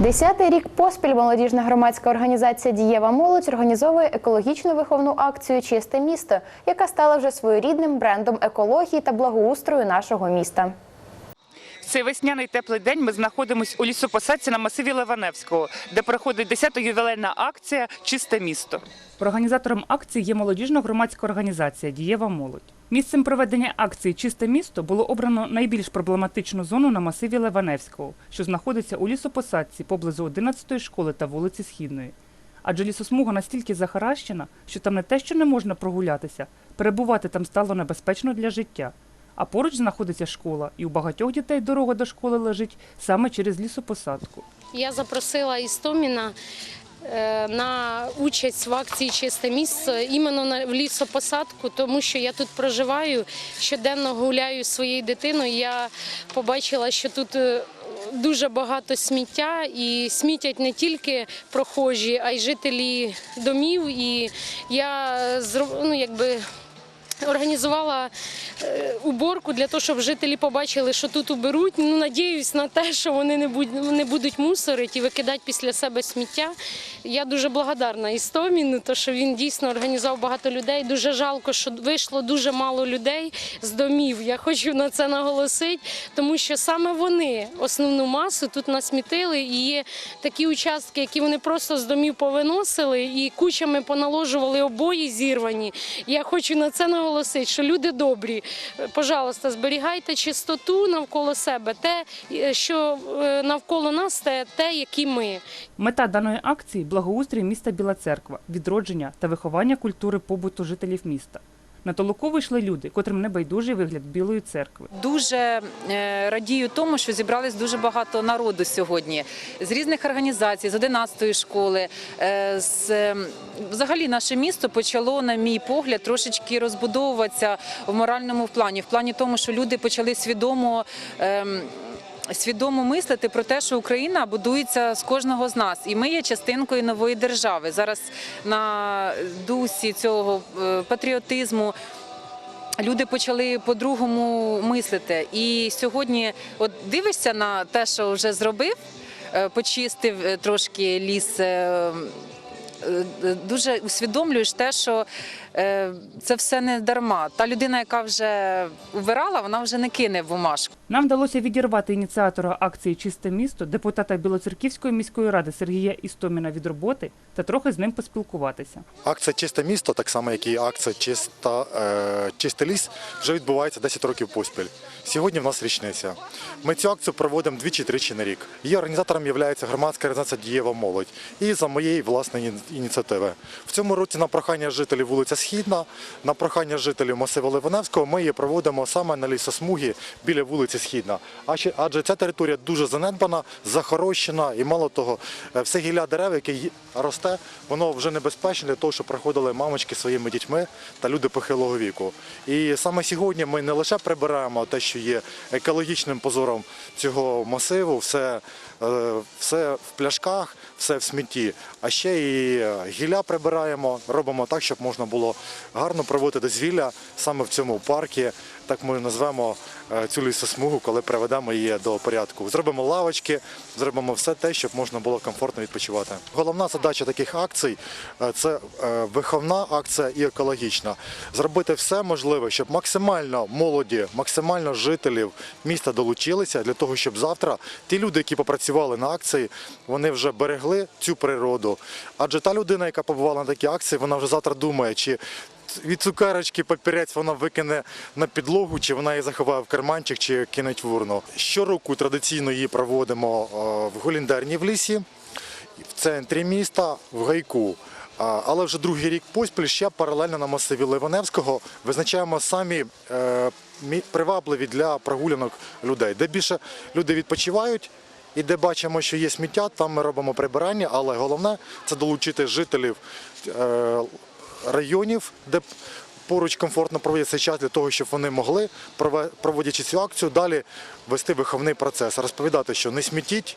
Десятий рік поспіль молодіжна громадська організація Дієва молодь організовує екологічну виховну акцію Чисте місто, яка стала вже своєрідним брендом екології та благоустрою нашого міста. Цей весняний теплий день ми знаходимося у лісопосадці на масиві Ливаневського, де проходить 10-та ювілейна акція Чисте місто. Організатором акції є молодіжна громадська організація Дієва молодь. Місцем проведення акції Чисте місто було обрано найбільш проблематичну зону на масиві Ливаневського, що знаходиться у лісопосадці поблизу 11-ї школи та вулиці Східної. Адже лісосмуга настільки захаращена, що там не те, що не можна прогулятися, перебувати там стало небезпечно для життя. А поруч знаходиться школа, і у багатьох дітей дорога до школи лежить саме через лісопосадку. Я запросила Істоміна на участь в акції Чисте місце іменно в лісопосадку, тому що я тут проживаю, щоденно гуляю своєю дитиною. Я побачила, що тут е, дуже багато сміття, і смітять не тільки прохожі, а й жителі домів. І я ну, якби. Організувала е, уборку для того, щоб жителі побачили, що тут уберуть. Ну, надіюсь на те, що вони не будуть, не будуть мусорити і викидати після себе сміття. Я дуже благодарна Істоміну, то що він дійсно організував багато людей. Дуже жалко, що вийшло дуже мало людей з домів. Я хочу на це наголосити, тому що саме вони основну масу тут насмітили. І є такі участки, які вони просто з домів повиносили і кучами поналожували обої зірвані. Я хочу на це наголосити, що люди добрі. Пожалуйста, зберігайте чистоту навколо себе, те, е, що е, навколо нас, те, те, які ми. Мета даної акції благоустрій міста Біла Церква, відродження та виховання культури побуту жителів міста. На толоку вийшли люди, котрим не байдужий вигляд Білої церкви. Дуже е, радію тому, що зібрались дуже багато народу сьогодні з різних організацій, з 11-ї школи. е, З взагалі наше місто почало, на мій погляд, трошечки розбудовуватися в моральному плані, в плані тому, що люди почали свідомо. Свідомо мислити про те, що Україна будується з кожного з нас, і ми є частинкою нової держави. Зараз на дусі цього е, патріотизму люди почали по-другому мислити. І сьогодні, от дивишся на те, що вже зробив, е, почистив е, трошки ліс. Дуже усвідомлюєш те, що це все не дарма. Та людина, яка вже вбирала, вона вже не кине бумажку. Нам вдалося відірвати ініціатора акції Чисте місто, депутата Білоцерківської міської ради Сергія Істоміна від роботи та трохи з ним поспілкуватися. Акція Чисте місто, так само як і акція Чиста, е, Чистий ліс, вже відбувається 10 років поспіль. Сьогодні в нас річниця. Ми цю акцію проводимо двічі-тричі на рік. Її організатором є громадська організація Дієва молодь і за моєї власної ініціативи. В цьому році на прохання жителів вулиця Східна, на прохання жителів масиву Ливаневського ми її проводимо саме на лісосмугі біля вулиці Східна. Адже ця територія дуже занедбана, захорощена і мало того, е, все гілля дерев, яке росте, воно вже небезпечне для того, щоб проходили мамочки своїми дітьми та люди похилого віку. І саме сьогодні ми не лише прибираємо те, що є екологічним позором цього масиву, все, е, все в пляшках, все в смітті, а ще і е, гілля прибираємо, робимо так, щоб можна було гарно проводити дозвілля саме в цьому парку. Так ми назвемо е, цю лісосмугу, коли приведемо її до порядку. Зробимо лавочки, зробимо все те, щоб можна було комфортно відпочивати. Головна задача таких акцій е, це е, виховна акція і екологічна. Зробити все можливе, щоб максимально молоді, максимально жителів міста долучилися для того, щоб завтра ті люди, які попрацювали на акції, вони вже берегли цю природу. Адже та людина, яка побувала на такій акції, вона вже завтра думає, чи від цукерочки папірець вона викине на підлогу, чи вона її заховає в карманчик, чи кинеть в урну. Щороку традиційно її проводимо е, в Голіндерні в лісі, в центрі міста, в гайку. Але вже другий рік поспіль ще паралельно на масиві Ливаневського визначаємо самі е, привабливі для прогулянок людей, де більше люди відпочивають. І де бачимо, що є сміття, там ми робимо прибирання, але головне це долучити жителів е, районів, де поруч комфортно проводять цей час для того, щоб вони могли, проводячи цю акцію, далі вести виховний процес, розповідати, що не смітіть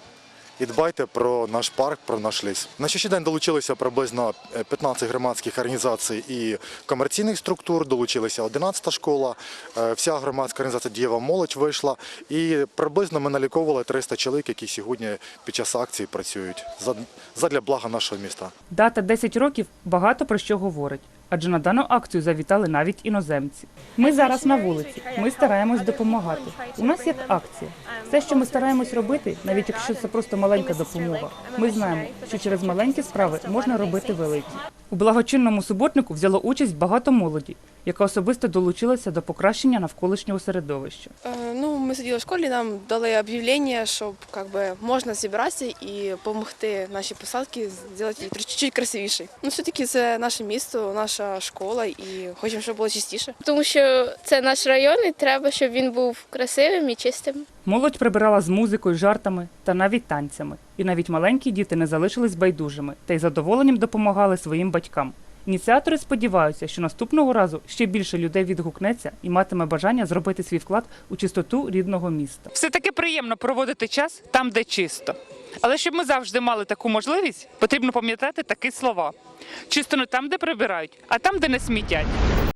і дбайте про наш парк, про наш ліс. На сьогоднішній день долучилися приблизно е, 15 громадських організацій і комерційних структур. Долучилася 11 школа. е, Вся громадська організація Дієва молодь вийшла. І приблизно ми наліковували 300 чоловік, які сьогодні під час акції працюють за- задля блага нашого міста. Дата 10 років багато про що говорить, адже на дану акцію завітали навіть іноземці. Ми зараз на вулиці. Ми стараємось допомагати. У нас є акція. Все, що ми стараємось робити, навіть якщо це просто маленька допомога. Ми знаємо, що через маленькі справи можна робити великі. У благочинному суботнику взяло участь багато молоді, яка особисто долучилася до покращення навколишнього середовища. Е, Ну, ми сиділи в школі, нам дали об'явлення, щоб как би, можна зібратися і допомогти нашій посадці зробити її чуть-чуть красивішою. Ну, все-таки це наше місто, наша школа, і хочемо, щоб було чистіше. тому що це наш район, і треба, щоб він був красивим і чистим. Молодь прибирала з музикою, жартами та навіть танцями. І навіть маленькі діти не залишились байдужими та й задоволенням допомагали своїм батькам. Ініціатори сподіваються, що наступного разу ще більше людей відгукнеться і матиме бажання зробити свій вклад у чистоту рідного міста. Все таки приємно проводити час там, де чисто. Але щоб ми завжди мали таку можливість, потрібно пам'ятати такі слова: чисто не там, де прибирають, а там, де не смітять.